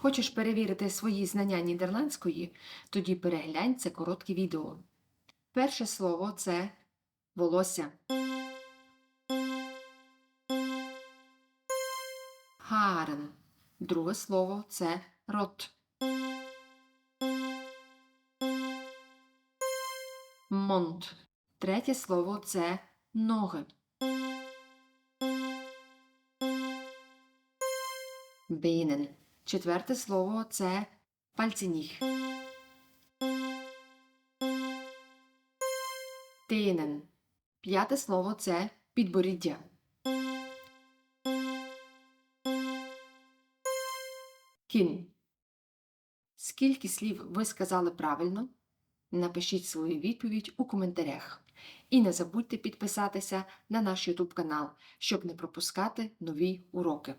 Хочеш перевірити свої знання нідерландської? Тоді переглянь це коротке відео. Перше слово це волосся. Haren. Друге слово це рот. Монд. Третє слово це ноги. Бейнен. Четверте слово це пальці ніг. Тейнен. П'яте слово це підборіддя. Кін. Скільки слів ви сказали правильно? Напишіть свою відповідь у коментарях. І не забудьте підписатися на наш YouTube канал, щоб не пропускати нові уроки.